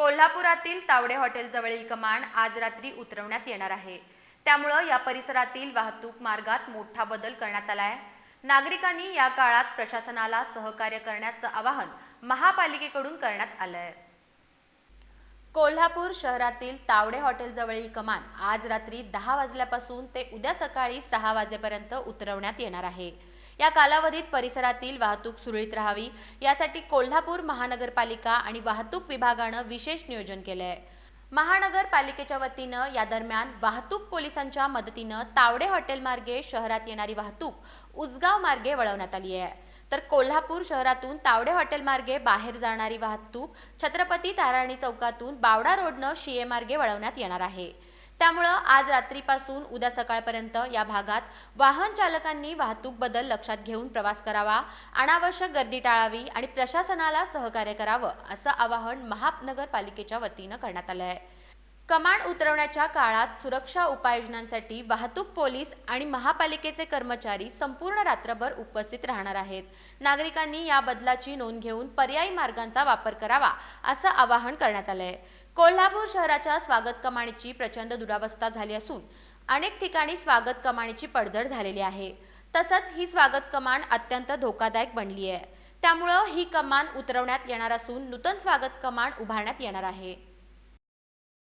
कोल्हापुरातील तावडे हॉटेलजवळील कमान आज रात्री उतरवण्यात येणार आहे. त्यामुळं या परिसरातील वाहतूक मार्गात मोठा बदल करण्यात आला आहे. नागरिकांनी या काळात प्रशासनाला सहकार्य करण्याचं आवाहन महापालिकेकडून करण्यात आलं आहे कोल्हापूर शहरातील तावडे हॉटेलजवळील कमान आज रात्री दहा वाजल्यापासून ते उद्या सकाळी सहा वाजेपर्यंत उतरवण्यात येणार आहे. या कालावधीत परिसरातील वाहतूक सुरळीत राहावी. यासाठी कोल्हापूर महानगरपालिका आणि वाहतूक विभागानं विशेष नियोजन केलं आहे महानगरपालिकेच्या वतीनं या दरम्यान वाहतूक पोलिसांच्या मदतीनं तावडे हॉटेल मार्गे शहरात येणारी वाहतूक उजगाव मार्गे वळवण्यात आली आहे. तर कोल्हापूर शहरातून तावडे हॉटेल मार्गे बाहेर जाणारी वाहतूक छत्रपती ताराणी चौकातून बावडा रोडनं शिये मार्गे वळवण्यात येणार आहे. त्यामुळं आज रात्रीपासून उद्या सकाळपर्यंत या भागात वाहन चालकांनी वाहतूक बदल लक्षात घेऊन प्रवास करावा अनावश्यक गर्दी टाळावी आणि प्रशासनाला सहकार्य करावं असं आवाहन महानगरपालिकेच्या वतीनं करण्यात आलं आहे. कमांड उतरवण्याच्या काळात सुरक्षा उपाययोजनांसाठी वाहतूक पोलीस आणि महापालिकेचे कर्मचारी संपूर्ण रात्रभर उपस्थित राहणार आहेत. नागरिकांनी या बदलाची नोंद घेऊन पर्यायी मार्गांचा वापर करावा असं आवाहन करण्यात आलंय. कोल्हापूर शहराच्या स्वागत कमाणीची प्रचंड दुरावस्था झाली असून अनेक ठिकाणी स्वागत कमाणीची पडझड झालेली आहे. तसंच ही स्वागत कमान अत्यंत धोकादायक बनली आहे. त्यामुळं ही कमान उतरवण्यात येणार असून नूतन स्वागत कमान उभारण्यात येणार आहे.